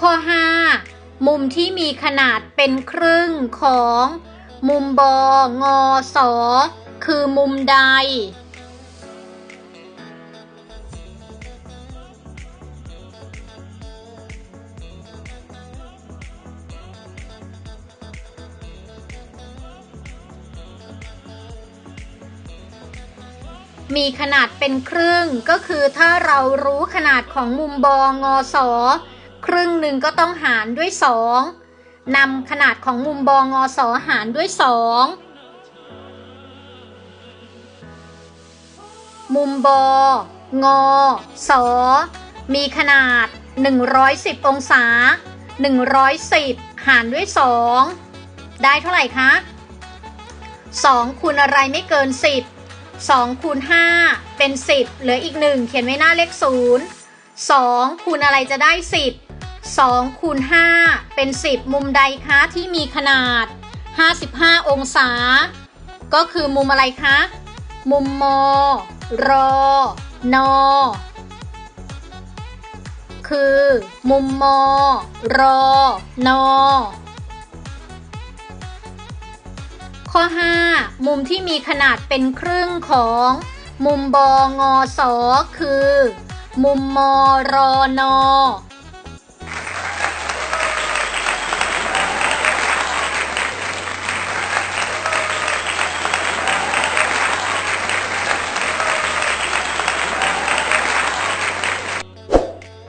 ข้อ 5 มุมที่มีขนาดเป็นครึ่งของ มุมบงอสอคือมุมใด มีขนาดเป็นครึ่งก็คือถ้าเรารู้ขนาดของมุมบงอสอ ครึ่งหนึ่งก็ต้องหารด้วยสองนำขนาดของมุมบองอสอหารด้วยสองมุมบองอสอมีขนาด 110 องศา 110 หารด้วย 2 ได้เท่าไหร่คะ 2 คูณอะไรไม่เกิน 10 2คูณ5เป็น 10 เหลืออีก 1 เขียนไว้หน้าเลข 0 2คูณอะไรจะได้ 10 2คูณ5เป็น 10 มุมใดคะที่มีขนาด 55 องศา ก็คือมุมอะไรคะ มุมมรนอคือมุมมรนอข้อ 5 มุมที่มีขนาดเป็นครึ่งของ มุมบงอสอคือ มุมมรนอ